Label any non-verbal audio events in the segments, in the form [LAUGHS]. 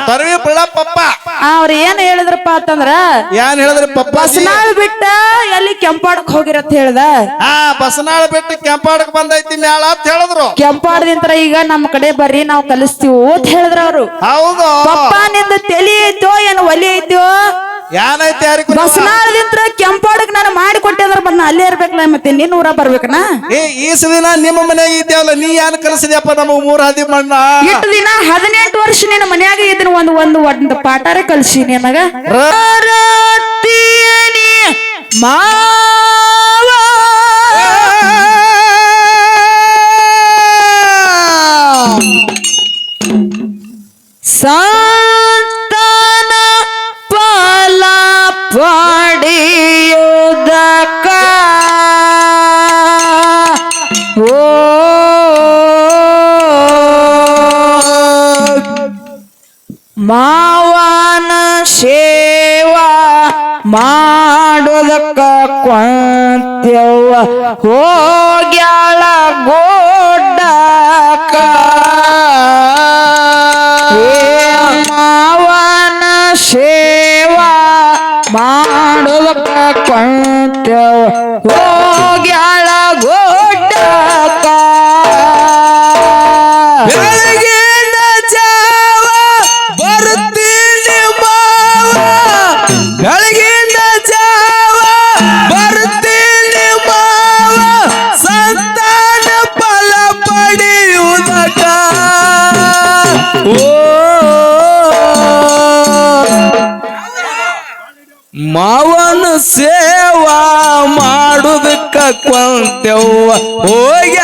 ತೊರವಿ ಪಪ್ಪ ಅವ್ರ ಏನ್ ಹೇಳಿದ್ರಪ್ಪ ಅಂತಂದ್ರ ಏನ್ ಹೇಳಿದ್ರಿ ಬಸನಾಳ ಬಸ್ನಾಳ್ ಬಿಟ್ಟ ಎಲ್ಲಿ ಕೆಂಪಾಡಕ್ ಹೋಗಿರತ್ ಹೇಳ್ದ? ಹಾ ಬಸನಾಳ ಬಿಟ್ಟು ಕೆಂಪಾಡಕ್ ಬಂದೈತಿ ಮ್ಯಾಳ ಅಂತ ಹೇಳಿದ್ರು. ಕೆಂಪಾಡದಿಂತ್ರ ಈಗ ನಮ್ ಕಡೆ ಬರ್ರಿ ನಾವ್ ಕಲಿಸ್ತೀವಿ ಅಂತ ಹೇಳಿದ್ರ ಅವ್ರು. ಹೌದು. ಪಪ್ಪ ನಿಂದ ತಲಿ ಐತೋ ಏನ್ ಒಲಿ ಐತೋ? ಏನೈತಿ ಯಾರಿಗೂ ಬಸ್ನಾಳದಿಂತ್ರ ಕೆಂಪಾಡಕ್ ನಾನು ಮಾಡಿ ಕೊಟ್ಟಿದ್ರ ಬಂದ ಅಲ್ಲೇ ಇರ್ಬೇಕಲ್ಲ ಮತ್ತೆ ನಿನ್ನ ಊರ ಬರ್ಬೇಕನ ಏ ಈಸ ದಿನ ನಿಮ್ಮ ಮನೆಗೆ ಇದ್ದೇವಲ್ಲ ನೀ ಏನ್ ಕಲಿಸಿದ್ಯಪ್ಪ ನಮ್ಮ ಮೂರ್ ಹದಿ ಮಣ್ಣ? ದಿನ ಹದಿನೆಂಟು ವರ್ಷ ನಿನ್ನ ಮನ್ಯಾಗ ಇದನ್ನ ಒಂದ್ ಒಂದು ಒಂದು ಪಾಠಾರ ಕಲ್ಸಿ ನಿನಗ ರತಿಯನಿ ಮಾವ ಸಂತಾನ ಫಲ ಪಡೆಯುವುದಕ್ಕ ಓ ಮಾವನ ಕೊಂತ್ಯವ್ವ ಹೋಗ್ಯಾಳ ಗೋಡಕ ಮಾವನ ಸೇವಾ ಮಾಡೋದಕ್ಕ ಕೊಂತ್ಯವ್ವ. ಮಾಡುದಕ್ಕ ಕೊಂತೆವ್ವ ಹೋಗ್ಯಾಳ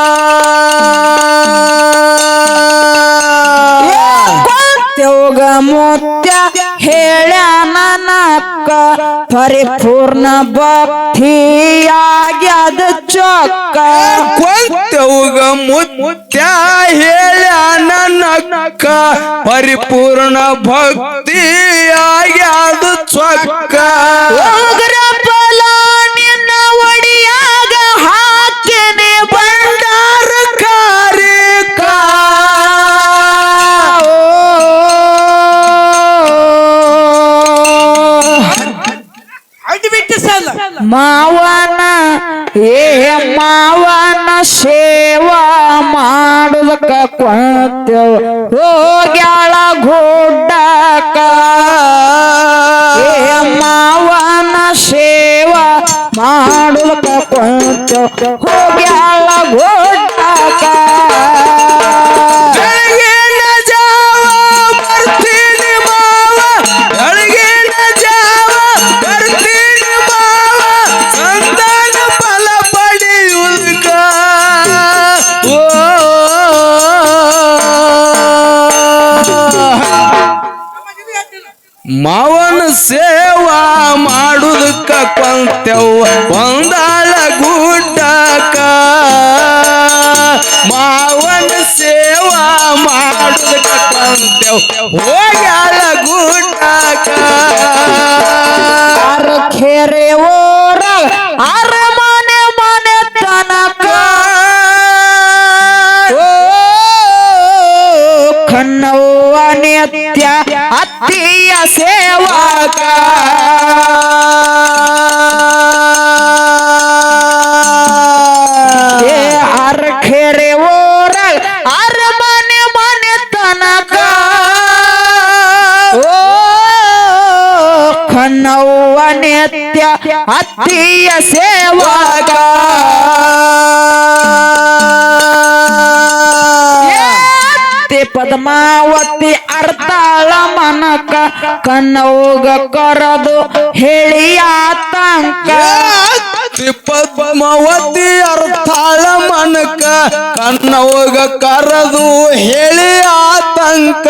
ಮುತ್ಯ ಹೇಳ್ಯಾನ ನಕ್ಕ ಪರಿಪೂರ್ಣ ಭಕ್ತಿಯಾಗ್ಯದ ಚೊಕ್ಕ ಕೊಂತೆವ್ಗ ಮುತ್ಯ ಹೇಳ್ಯಾನ ನಕ್ಕ ಪರಿಪೂರ್ಣ ಭಕ್ತಿ ಆಗ್ಯಾದ ಚೊಕ್ಕ ಉಗ್ರ ಮಾವನ, ಏ ಮಾವನ ಸೇವಾ ಮಾಡುದಕ್ಕ ಕೊಂತೆವ್ ಹೋಗ್ಯಾಳ ಗುಡ್ಡಕ ಏ ಮಾವನ ಸೇವಾ ಮಾಡುದಕ್ಕ ಕೊಂತೆವ್ ಹೋಗ್ಯಾಳ ಗುಡ್ಡಕ ಖೇರೆ ಓರ. ಆರ ಮನೆ ತನಕ. ಕಣ್ಣವ್ವ ನಿತ್ಯ ಅತ್ತಿಯ ಸೇವಕ. ಅತ್ತಿಯ ಸೇವಾಗ. ಪದ್ಮಾವತಿ ಅರ್ತಾಳ ಮನಕ ಕನ್ನೋಗ ಕರದು ಹೇಳಿ ಆತಂಕ ಪದ್ಮಾವತಿ ಅರ್ಥಾಳ ಮನಕ ಕನ್ನೋಗ ಕರೆದು ಹೇಳಿ ಆತಂಕ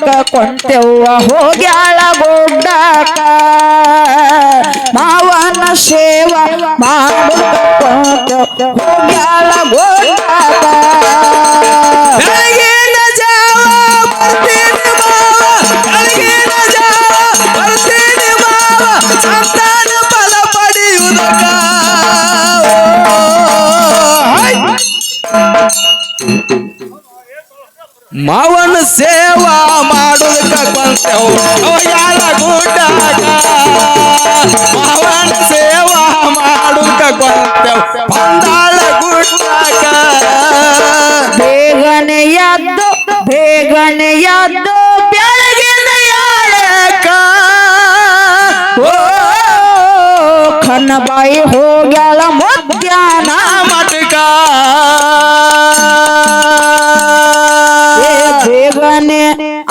ಮಾಡುದಕ್ಕ ಕೊಂತೆವ್ವ ಹೋಗ್ಯಾಳ ಗುಡ್ಡಕ ಮಾವನ ಸೇವ ಮಾಡ್ಯಾಳ ಕೊಂತೆವ್ವ ಹೋಗ್ಯಾಳ ಮಾವನ ಸೇವಾ ಮಾಡುದಕ್ಕ ಕೊಂತೆವು ಯಾರ ಗುಡ್ಡಾಗ? ಮಾವನ ಸೇವಾ ಮಾಡುದಕ್ಕ ಕೊಂತೆವು ಬಂದಾಳ ಗುಡ್ಡಾಗ? ಬೇಗನೆ ಎದ್ದು ಬೇಗನೆ ಎದ್ದು ಬೆಳಗಿನ ಯಾಳಕ ಓ ಕನ್ನಬಾಯಿ ಹೋಗ್ಯಾಳ ಮಧ್ಯಾಹ್ನ ಬೇಗನೆ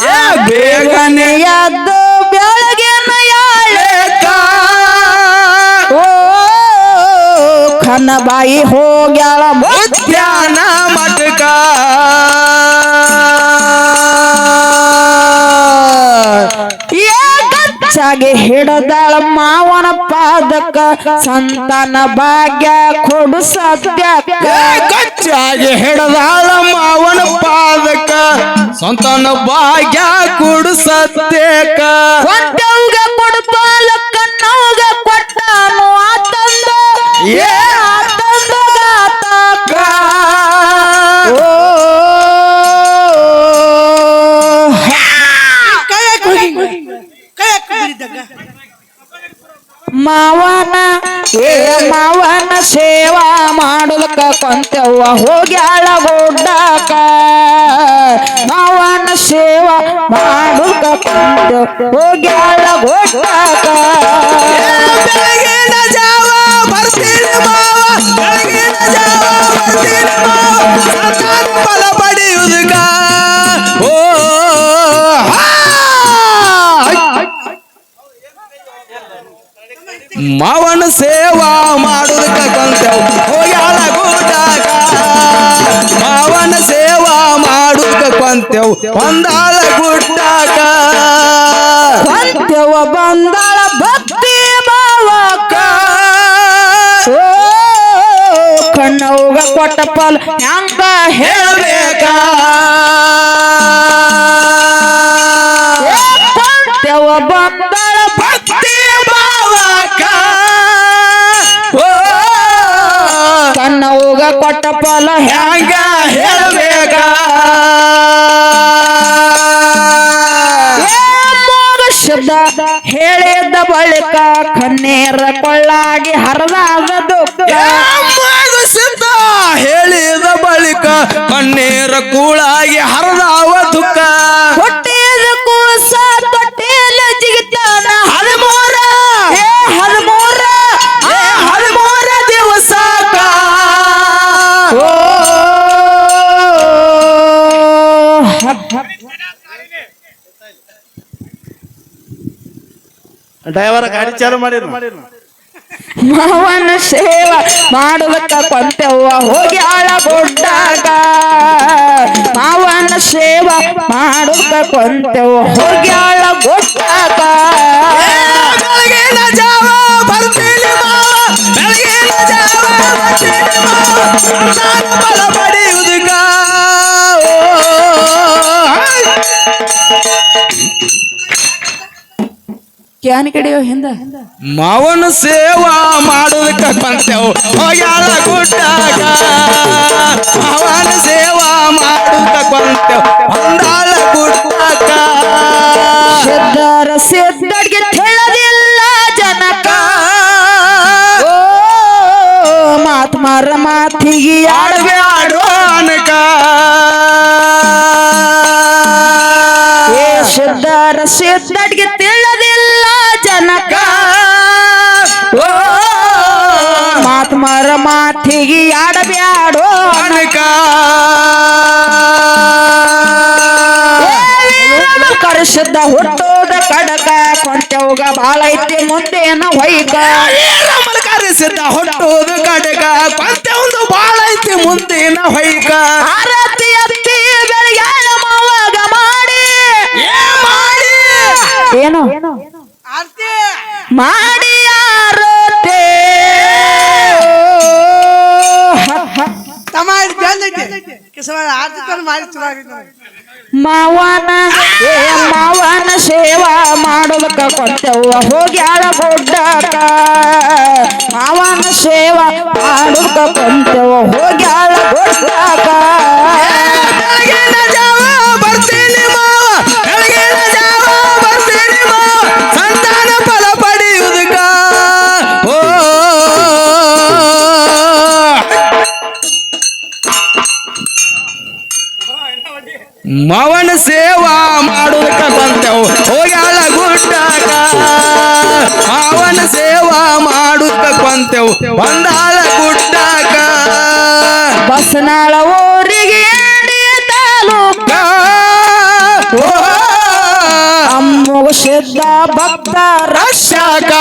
ಏ ಬೇಗನೆ ಎದ್ದು ಬೆಳಗಿನ ಯಾಳಕ ಓ ಕನ್ನಬಾಯಿ ಹೋಗ್ಯಾಳ ಧ್ಯಾನ ಮಟಕ ಗಚ್ಚಾಗಿ ಹಿಡದಾಳ ಮಾವನ ಪಾದಕ ಸಂತಾನ ಭಾಗ್ಯ ಕೊಡು ಸತ್ಯಕ್ಕ ಕಚ್ಚಾಗಿ ಹಿಡದಾಳ ಮಾವನ ಪಾದಕ ಸಂತಾನ ಭಾಗ್ಯ ಕೊಡು ಸತ್ಯಕ ಕೊಂತೆವ್ವ ಹೋಗ್ಯಾಳ ಗುಡ್ಡಕ ಮಾವನ ಸೇವಾ ಮಾಡು ಕೊಂತೆವ್ವ ಹೋಗ್ಯಾಳ ಗುಡ್ಡಕ ಒಂದಾಳ ಗುಡ್ಡಾಗ ಕೊಂತೆವ್ವ ಬಂದಾಳ ಭಕ್ತಿ ಭಾವಕ ಓ ಕಣ್ಣವ್ಗ ಕೊಟ್ಟ ಪಾಲ್ ಹ್ಯಾಂಗ ಹೇಳಬೇಕ? ಕೊಂತೆವ್ವ ಬಂದಾಳ ಭಕ್ತಿ ಭಾವಕ ಓ ಕಣ್ಣವ್ಗ ಕೊಟ್ಟ ಪಾಲ ಹ್ಯಾಂಗ ಹ್ಯಾಂಗ ಹೇಳಬೇಕ? ಶಬ್ದ ಹೇಳಿದ ಬಳಿಕ ಕಣ್ಣೀರ ಕೊಳ್ಳಾಗಿ ಹರಿದಾದ ದುಃಖ. ಡ್ರೈವರ್ ಗಾಡಿ ಚಾಲು ಮಾಡಿರ್ ಮಾವನ ಸೇವ ಮಾಡುವಕ್ಕ ಕೊಂತೆವ್ವ ಹೋಗಿ ಆಳ ಕೊಟ್ಟಾಗ ಮಾವನ ಸೇವ ಮಾಡುವಕ್ಕ ಕೊಂತೆವ್ವ ಹೋಗಿ ಆಳ ಕೊಟ್ಟಾಗ ಬೆಳಗಿನ ಕ್ಯಾನ್ ಕಡೆಯೋ ಹಿಂದ? ಮಾವನ ಸೇವಾ ಮಾಡೋದಕ್ಕ ಬಂತೆವು ಹೋಗ್ಯಾಳ ಗುಡ್ಡಾಗ? ಮಾವನ ಸೇವಾ ಮಾಡೋದಕ್ಕ ಬಂತೆವು ಹೊಂದಾಳ ಗುಡ್ಡಾಗ. ಸಿದ್ಧರ ಸೇದ್ದಡ್ಗೆ ತಿಳಿದಿಲ್ಲ ಜನಕ. ಮಾತ್ ಮಾರ ಮಾತಿಗೆ ಆಡಬೇಡ ಅನಕ. ಸಿದ್ಧರ ಸಿದ್ಧ ಮಾರ ಮಾತಿಗೆ ಆಡಬ್ಯಾಡೋ ಅನಕ ಕರೆಸಿದ್ದ ಹುಟ್ಟೋದ ಕಡಕ ಕೊಂಚೌಗ ಬಾಳ ಐತಿ ಮುಂದೇನ ಹೊಯ್ಕ. ಕರೆಸಿದ್ದ ಹುಟ್ಟೋದು ಕಡಕ ಕೊಂತೆ ಒಂದು ಬಾಳ ಐತಿ ಮುಂದಿನ ಹೊಯ್ಕ. ಆರತಿ ಅತ್ತಿ ಬೆಳಗ್ಯಾಳ ಮಾವಾಗ ಮಾಡಿ. ಏ ಮಾಡಿ. ಏನು? ಮಾಡಿ. ಆಡ್ತಿರ್ತಾನೆ ಮಾಡಿ ಸಿದ್ಧ ಭಕ್ತ ರಕ್ಷಕ.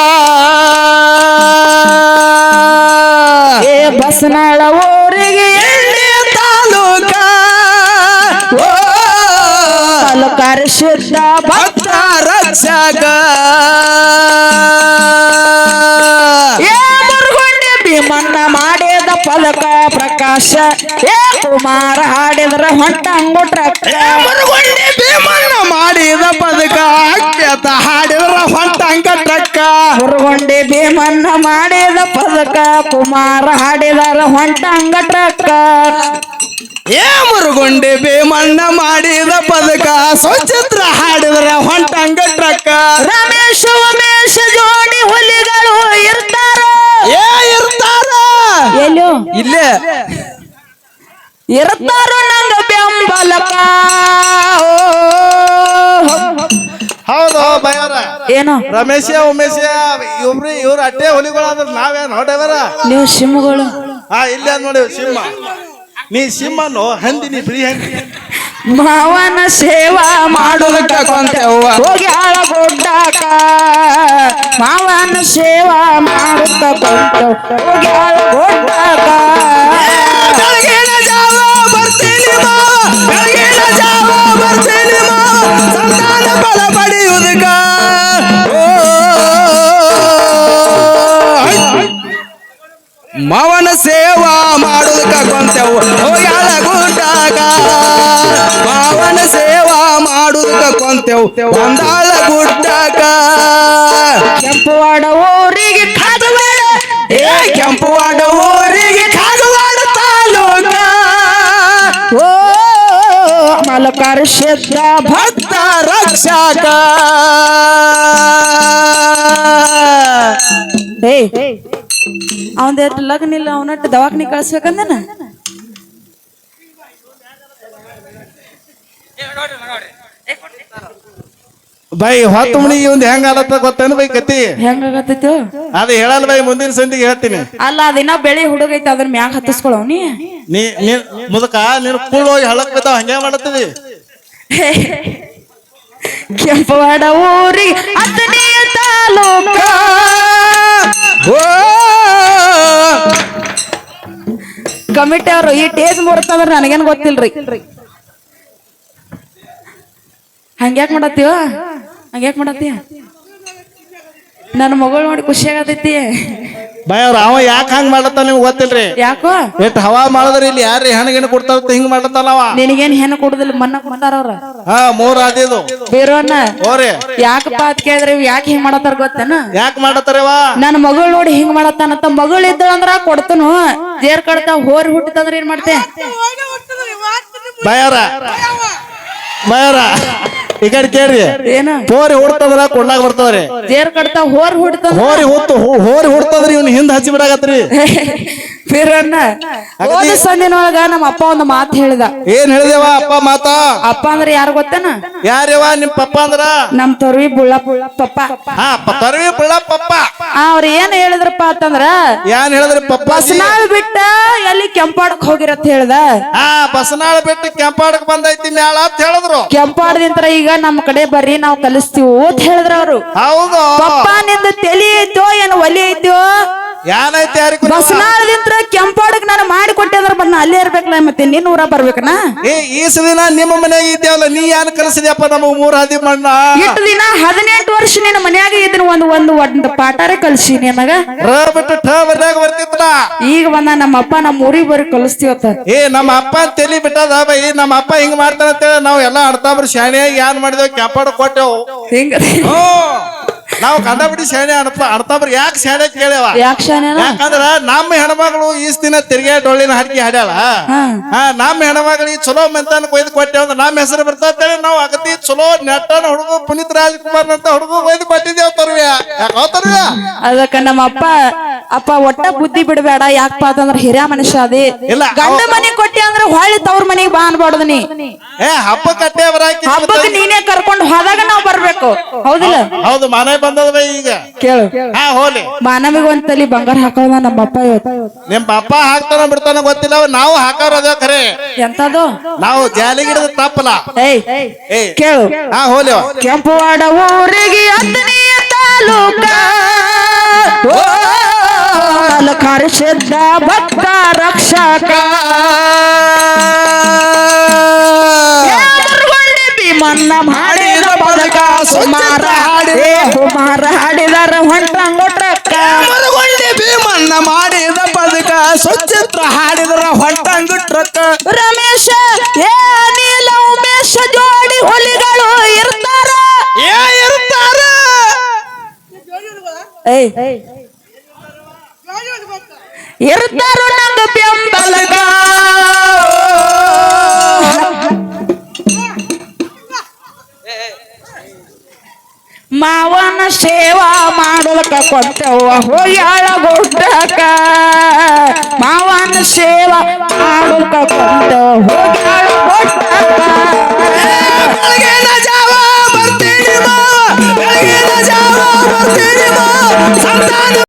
ಏ ಬಸನಳ ಊರಿಗೆ ತಾಲೂಕ. ಭಕ್ತ ಭಕ್ತ ರಕ್ಷಕ. ಪ್ರಕಾಶ ಏ ಕುಮಾರ ಹಾಡಿದ್ರ ಮರುಗೊಂಡಿ ಭೀಮಣ್ಣ ಮಾಡಿದ ಪದಕ ಅಕ್ಯತ ಹಾಡಿದ್ರ ಹೊಟ್ಟ ಟ್ರಕ್ಕ ಹುರುಗೊಂಡೆ ಭೀಮನ್ನ ಮಾಡಿದ ಪದಕ ಕುಮಾರ ಹಾಡಿದರ ಹೊಂಟ ಟ್ರಕ್ಕ ಏ ಮುರುಗೊಂಡೆ ಭೀಮಣ್ಣ ಮಾಡಿದ ಪದಕ ಸ್ವಚ್ಛತ್ರ ಹಾಡಿದ್ರ ಹೊಂಟ ಟ್ರಕ್ಕ ರಮೇಶ ಉಮೇಶ ಜೋಡಿ ಹುಲಿಗಳು ಇರ್ತಾರ. ಏ ಎಲ್ಲೋ? ಇಲ್ಲೇ. ಇರ್ತಾರ ನಂಗ ಬೆಂಬಲಕ ಓ. ಹೌದು ಬಯಾರ ಏನು? ರಮೇಶ ಉಮೇಶ ಇವ್ರಿ ಇವ್ರ ಅಟ್ಟೆ ಹುಲಿಗಳಾದ್ರ ನಾವೇನ್ ಹೊಡೆವರ? ನೀವು ಸಿಂಹಗಳು. ಹಾ ಇಲ್ಲ ನೋಡಿ ಸಿಂಹ. ನೀ ಸಿಂಹನು ಹಂದಿ ನೀ ಬಿಳಿ ಹಂದಿ. ಮಾವನ ಸೇವಾ ಮಾಡುವುದಕ್ಕ ಕೊಂತೆವ್ವ. ಹೋಗಿ ಆಳ ಗುಡ್ಡಾಕ ಮಾವನ ಸೇವಾ ಮಾಡುತ್ತ ಕೊಂತೆವ್ ಹೋಗಿ ಆಳ ಗುಡ್ಡಾಕ ಬೆಳಗಿನ ಜಾವ ಬರ್ತೀನಿ ಮಾವ ಬೆಳಗಿನ ಜಾವ ಬರ್ತೀನಿ ಮಾವ ಸಂತಾನ ಫಲ ಪಡೆಯುವುದಕ್ಕ. ಓ, ಮಾವನ ಸೇವಾ ಮಾಡುವುದಕ್ಕ ಕೊಂತೆವು ಮಾಡುವುದಕ್ಕ ಕೊಂತೆವು ಒಂದಾಳ ಗುಡ್ಡಾಗ. ಕೆಂಪುವಾಡ ಊರಿಗೆ ಕಾಗವಾಡ ಏ ಕೆಂಪುವಾಡ ಊರಿಗೆ ಕಾಗವಾಡ ತಾಲೂಕ. ಓ ಮಲಕಾರ ಸಿದ್ಧ ಭಕ್ತ ರಕ್ಷಕ. ಏ ಅವಂದ ಲಗ್ನ ಇಲ್ಲ ಅವನಟ್ಟು ದವಾಖಾನಿ ಕಳ್ಸ್ಬೇಕಂದನ? ಬೈ ಹೊತ್ತು ಮುಣಿ ಇವಂದ್ ಹೆಂಗ ಆಲತ್ತ ಗೊತ್ತೇನು ಬೈ ಕತಿ? ಹೆಂಗಾಗತ್ತೈತು ಅದು ಹೇಳಲ್ಲ ಬೈ ಮುಂದಿನ ಸಂದಿಗೆ ಹೇಳ್ತೀನಿ. ಅಲ್ಲ ಅದಿನ್ನ ಬೆಳಿ ಹುಡುಗೈತೆ ಅದನ್ನ ಮ್ಯಾಗ ಹತ್ತಿಸ್ಕೊಳವ್ ನೀ. ನೀ ನೀನ್ ಮುದಕ ನೀನು ಕೂಳು ಹೋಗಿ ಹಳಕ್ ಬಿದ್ದಾವ ಹಂಗೆ ಮಾಡತ್ತದಿ ಕೆಂಪವಾಡ ಊರಿ ಹತ್ತನೆಯ ತಾಲೂಕ. ಓ! ಕಮಿಟಿ ಅವರು ಈ ಟೇಜ್ ಮುರ್ತಂದ್ರ ನನಗೇನು ಗೊತ್ತಿಲ್ರಿ. ಹಂಗ್ಯಾಕ್ ಮಾಡತ್ತೀವ? ಹಂಗ್ಯಾಕ್ ಮಾಡತ್ತೀಯ? ನನ್ನ ಮಗಳು ನೋಡಿ ಖುಷಿ ಆಗತೈತಿ. ಬೈ ಅವ್ರ ಅವ ಯಾಕೆ ಹಂಗ್ ಮಾಡತ್ತ ನಿಮ್ಗೆ ಗೊತ್ತಿಲ್ರಿ? ಯಾಕೋ? ಎಷ್ಟ್ ಹವಾ ಮಾಡಿದ್ರಿ ಇಲ್ಲಿ ಯಾರ್ರಿ ಹೆಣ್ಗಿನ ಕೊಡ್ತಾರ ಹಿಂಗ್ ಮಾಡತ್ತಲ್ಲ ಅವ? ನಿನಗೇನ್ ಹೆಣ್ಣು ಕೊಡುದಿಲ್ಲ ಮನ್ನ ಕೊಡ್ತಾರ ಅವ್ರ. ಹಾ ಮೂರ್ ಆದಿದು ಬೇರೋನ್ನ ಓರಿ ಯಾಕಪ್ಪ ಅದ್ ಕೇಳಿದ್ರೆ ಇವ್ ಯಾಕೆ ಹಿಂಗ್ ಮಾಡತ್ತಾರ ಗೊತ್ತೇನ? ಯಾಕೆ ಮಾಡತ್ತಾರವ ನನ್ನ ಮಗಳು ನೋಡಿ ಹಿಂಗ್ ಮಾಡತ್ತಾನಂತ ಮಗಳು ಇದ್ದಳಂದ್ರ ಕೊಡ್ತನು. ಜೇರ್ ಕಡ್ತ ಹೋರಿ ಹುಟ್ಟಿತಂದ್ರ ಏನ್ ಮಾಡ್ತೆ. ಬಯರ. ಬಯರ. ಈ ಕಡೆ ಕೇಳ್ರಿ. ಏನ? ಹೋರಿ ಹುಡ್ತದ್ರ ಕೊಂಡಾಗ ಬರ್ತದ್ರಿ. ಹೋರ್ ಹೋರಿ ಹೋರಿ ಹುಡ್ತದ್ರಿ ಇವ್ನ ಹಿಂದ್ ಹಚ್ಚಿ ಬಿಡಾಕತ್ರಿ. [LAUGHS] ಹೋದ ಸಂದಿನೊಳಗ ನಮ್ಮ ಅಪ್ಪ ಒಂದು ಮಾತು ಹೇಳಿದ. ಏನ್ ಹೇಳಿದೇವ ಅಪ್ಪ ಮಾತಾ? ಅಪ್ಪ ಅಂದ್ರೆ ಯಾರು ಗೊತ್ತೇನ? ಯಾರ್ಯವ ನಿಮ್ ಪಪ್ಪ ಅಂದ್ರ? ನಮ್ ತರ್ವಿ ಬುಳ್ಳ ಬುಳ್ಳ ಪಪ್ಪ. ಹಾ ತರ್ವಿ ಬುಳ್ಳಪ್ಪ ಅವ್ರ ಏನ್ ಹೇಳಿದ್ರಪ್ಪ ಅಂತಂದ್ರ ಏನ್ ಹೇಳಿದ್ರ ಪಪ್ಪ ಬಸನಾಳ್ ಬಿಟ್ಟ ಎಲ್ಲಿ ಕೆಂಪಾಡಕ್ ಹೋಗಿರತ್ ಹೇಳ್ದ. ಹಾ ಬಸನಾಳ ಬಿಟ್ಟು ಕೆಂಪಾಡಕ್ ಬಂದೈತಿ ಮ್ಯಾಳ ಅಂತ ಹೇಳಿದ್ರು. ಕೆಂಪಾಡದಿಂತ್ರ ಈಗ ನಮ್ ಕಡೆ ಬರ್ರಿ ನಾವ್ ಕಲಿಸ್ತೀವಿ ಅಂತ ಹೇಳಿದ್ರ ಅವ್ರು. ಹೌದು. ಪಪ್ಪ ನಿಂದ ತಲಿ ಐತೋ ಏನ್ ಒಲಿ ಐತೋ? ಏನೈತಿ ಯಾರಿಗೂ ಬಸ್ನಾಳದಿಂತ್ರ ಅಲ್ಲೇ ಇರ್ಬೇಕಲ್ಲ ಮತ್ತೆ ನಿನ್ ಊರ ಬರ್ಬೇಕನ? ಏ ಈಸ ದಿನ ನಿಮ್ಮ ಮನೆಯಾಗ ಇದ್ದೇವಲ್ಲ ನೀ ಏನ್ ಕಲಿಸಿದ್ಯಪ್ಪ ನಮ್ಮ ಮೂರ್ ಹದಿ ಮಣ್ಣ ಇಟ್ಟು ದಿನ ಹದಿನೆಂಟು ವರ್ಷ ನಿನ್ನ ಮನ್ಯಾಗ ಇದ್ನ ಒಂದು ಒಂದು ಒಂದು ಪಾಠಾರೆ ಕಲ್ಸಿ ನಿನಗ ರ ಬಿಟ್ಟು ಠ ಬರ್ದಾಗ ಬರ್ತಿತ್ತ ಈಗ ಬಂದ ನಮ್ಮ ಅಪ್ಪ ನಮ್ಮ ಊರಿಗೆ ಬರೀ ಕಲಿಸ್ತೀವತ್ತ ಏ ನಮ್ಮ ಅಪ್ಪ ತಲಿ ಬಿಟ್ಟದ ಬೈ ನಮ್ಮ ಅಪ್ಪ ಹಿಂಗ್ ಮಾಡ್ತಾನ ಅಂತೇಳಿ ನಾವ್ ಎಲ್ಲಾ ಬರ್ ಶಾಣೆಯಾಗಿ ಏನ್ ಮಾಡಿದೇವ್ ಕ್ಯಾಪಾಡ್ ಕೊಟ್ಟೆವು. ಹಿಂಗ? ನಾವು ಕಂಡ ಬಿಟ್ಟು ಶಾಣೆ ಅಡ್ತ ಅಡ್ತಾಬ್ರು. ಯಾಕೆ ಶಾಣೆ ಕೇಳ್ಯಾವ? ಯಾಕೆ? ಯಾಕಂದ್ರ ನಮ್ಮ ಹೆಣ್ಮಗಳು ಈಸ್ ದಿನ ತಿರ್ಗಾ ಡೊಳ್ಳಿನ ಹಾಕಿ ಹಾಡ್ಯಾಳ. ಹಾ. ನಮ್ಮ ಹೆಣ್ಮಗಳಿಗೆ ಚಲೋ ಮೆಂತಾನ ಕೊಯ್ದು ಕೊಟ್ಟೆ ಅಂದ್ರೆ ನಮ್ಮ ಹೆಸರು ಬರ್ತೇಳಿ ನಾವು ಅಗತಿ ಚಲೋ ನೆಟ್ಟನ ಹುಡುಗ ಪುನೀತ್ ರಾಜ್ಕುಮಾರ್ ಅಂತ ಹುಡುಗ ಕೊಯ್ದು ಕೊಟ್ಟಿದ್ದೇವ್ ತರ್ವ. ಯಾಕೋ ತರ್ವ್ಯ ಅದಕ್ಕ ನಮ್ಮ ಅಪ್ಪ ಅಪ್ಪ ಒಟ್ಟ ಬುದ್ಧಿ ಬಿಡಬೇಡ. ಯಾಕಪ್ಪ ಅಂತಂದ್ರ ಹಿರಿಯ ಮನುಷ್ಯ ಅದೇ. ಇಲ್ಲ, ಗಂಡ ಮನೆ ಕೊಟ್ಟಿ ಅಂದ್ರೆ ಹೊಳ್ಳಿ ತವ್ರ ಮನೆಗೆ ಬಾ ಅನ್ಬಾರ್ದು ನೀ. ಏ ಹಬ್ಬ ಕಟ್ಟೆ ಬರಾಕಿ ಹಬ್ಬಕ್ಕೆ ನೀನೇ ಕರ್ಕೊಂಡು ಹೋದಾಗ ನಾವು ಬರ್ಬೇಕು. ಹೌದಿಲ್ಲ? ಹೌದು ಮನೆ ಬಂದದ ಬೈ ಈಗ? ಕೇಳು. ಹಾ ಹೋಲಿ. ಮಾನವಿಗೆ ಒಂದ್ ತಲಿ ಬಂಗಾರ ಹಾಕೋದ ನಮ್ಮಪ್ಪ ಇವತ್ತು. ನಿಮ್ ಅಪ್ಪ ಹಾಕ್ತಾನ ಬಿಡ್ತಾನ ಗೊತ್ತಿಲ್ಲ ನಾವು ಹಾಕೋರದ ಖರೆ. ಎಂತದು? ನಾವು ಜಾಲಿಗಿಡದ ತಪ್ಪಲ ಏಯ್ ಏ ಕೇಳು. ಹಾ ಹೋಲಿ ಕೆಂಪುವಾಡ ಊರಿಗೆ ಹತ್ತನೆಯ ತಾಲೂಕ. ಕರೆಸಿದ್ದ ಭಕ್ತ ರಕ್ಷಕ. ಭೀಮನ್ನ ಮಾಡಿದ ಬದಕ ಸುಮಾರ ಹಾಡಿ. ಸುಮಾರ ಹಾಡಿದರ ಮರಗೊಂಡಿ ಭೀಮನ್ನ ಮಾಡಿದ ಬದುಕ ಸುಚಿತ್ರ ಹಾಡಿದ್ರ ಹೊಟ್ಟಂಗುಟ್ರಕ್ಕ ರಮೇಶ ಏ ಅನಿಲ ಉಮೇಶ ಜೋಡಿ ಹುಲಿಗಳು ಇರ್ತಾರ. ಏ ಇರ್ತಾರ. ಏಯ್. ಇರ್ತಾರ ನಂಗ ಬೆಂಬಲಗ ಮಾವನ ಸೇವಾ ಮಾಡೋದಕ್ಕ ಕೊಟ್ಟವ ಹೋಗ್ಯಾಳ ಗುಡ್ಡಕ್ಕ ಮಾವನ ಸೇವಾ ಮಾಡೋದಕ್ಕ ಕೊಟ್ಟವ ಹೋಗ್ಯಾಳ ಗುಡ್ಡಕ್ಕ